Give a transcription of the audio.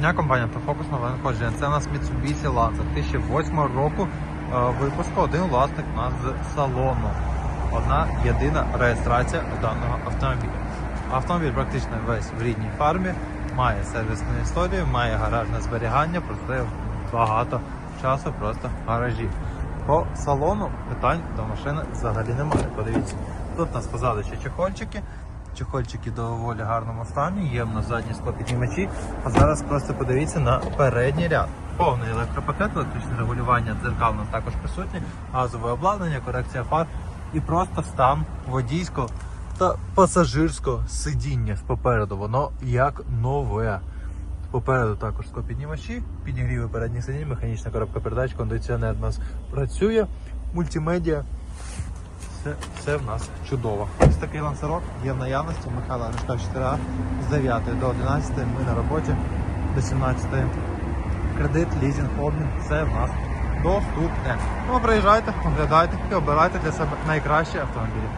Дня компанія Автофокус нове надходження. Це у нас Mitsubishi Lancer 2008 року е, випуску. Один власник у нас з салону. Одна єдина реєстрація даного автомобіля. Автомобіль практично весь в рідній фармі, має сервісну історію, має гаражне зберігання, простояв багато часу просто в гаражі. По салону питань до машини взагалі немає. Подивіться, тут у нас позаду ще чехольчики. Чехольчики доволі гарному стані, є в нас задні склопіднімачі. А зараз просто подивіться на передній ряд. Повний електропакет, електричне регулювання дзеркал нас також присутні, газове обладнання, корекція фар і просто стан водійського та пасажирського сидіння попереду. Воно як нове. Попереду також склопіднімачі, підігріви передніх сидінь, механічна коробка передач, кондиціонер у нас працює, мультимедіа. Все, все в нас чудово. Ось такий ланцерок є в наявності. Михайла Арешка 4А з 9 до 11. Ми на роботі до 17. Кредит, лізінг, обмін. Все в нас доступне. Тому приїжджайте, оглядайте і обирайте для себе найкращі автомобілі.